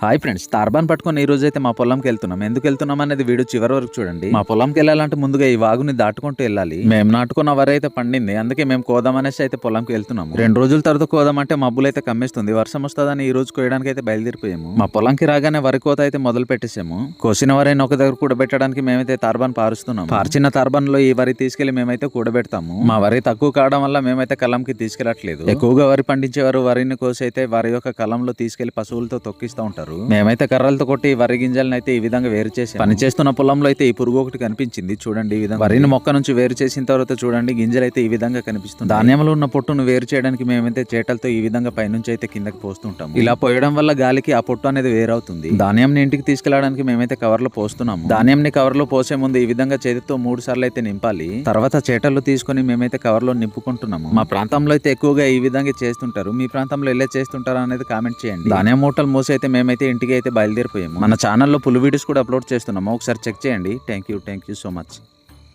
Hi friends తార్బాన్ పట్టుకొని ఈ రోజు అయితే మా పొలంకి వెళ్తున్నాం. ఎందుకు వెళ్తున్నాం అనేది వీడియో చివరి వరకు చూడండి. మా పొలంకి వెళ్ళాలంటే ముందుగా ఈ వాగుని దాటుకుంటూ వెళ్ళాలి. మేము నాటుకున్న వరి అయితే పండింది. అందుకే మేము కోదామనేసి అయితే పొలంకి వెళ్తున్నాము. రెండు రోజుల తర్వాత కోదామంటే మబ్బులు అయితే కమ్మేస్తుంది. వర్షం వస్తుందని ఈ రోజు కోయడానికి అయితే బయలుదేరిపోయాము. మా పొలంకి రాగానే వరి కోత అయితే మొదలు పెట్టేసాము కోసిన వరైన ఒక దగ్గర కూడబెట్టడానికి మేమైతే తార్బాన్ పారుస్తున్నాం పార్చిన తార్బాన్లో ఈ వరి తీసుకెళ్ళి మేమైతే కూడబెడతాము. మా వరి తక్కువ కావడం వల్ల మేమైతే కలంకి తీసుకెళ్ళట్లేదు ఎక్కువగా వరి పండించేవారు వరిని కోసి అయితే వారి యొక్క కలంలో తీసుకెళ్ళి పశువులతో తొక్కిస్తూ ఉంటారు. మేమైతే కర్రలతో కొట్టి వరి గింజలను అయితే ఈ విధంగా వేరు చేసి పని చేస్తున్న పొలంలో అయితే ఈ పురుగు ఒకటి కనిపించింది. చూడండి ఈ విధంగా. వరిని మొక్క నుంచి వేరు చేసిన తర్వాత చూడండి గింజలు అయితే ఈ విధంగా కనిపిస్తుంది ధాన్యంలో ఉన్న పొట్టును వేరు చేయడానికి మేమైతే చేటలతో ఈ విధంగా పైనుంచి అయితే కిందకి పోస్తుంటాం ఇలా పోయడం వల్ల గాలికి ఆ పొట్టు అనేది వేరవుతుంది. ధాన్యంని ఇంటికి తీసుకెళ్ళడానికి మేమైతే కవర్లో పోస్తున్నాము. ధాన్యంని కవర్లో పోసే ముందు ఈ విధంగా చేతితో మూడు సార్లు అయితే నింపాలి. తర్వాత చేటలు తీసుకొని మేమైతే కవర్లో నింపుకుంటున్నాము. మా ప్రాంతంలో అయితే ఎక్కువగా ఈ విధంగా చేస్తుంటారు. మీ ప్రాంతంలో ఎలా చేస్తుంటారా అనేది కామెంట్ చేయండి. ధాన్యం మూటలు మోసైతే అయితే మేమైతే ఇంటికి అయితే బయలుదేరిపోయాము. మన ఛానల్లో పులి వీడియోస్ కూడా అప్లోడ్ చేస్తున్నాము. ఒకసారి చెక్ చేయండి. Thank you thank you so much.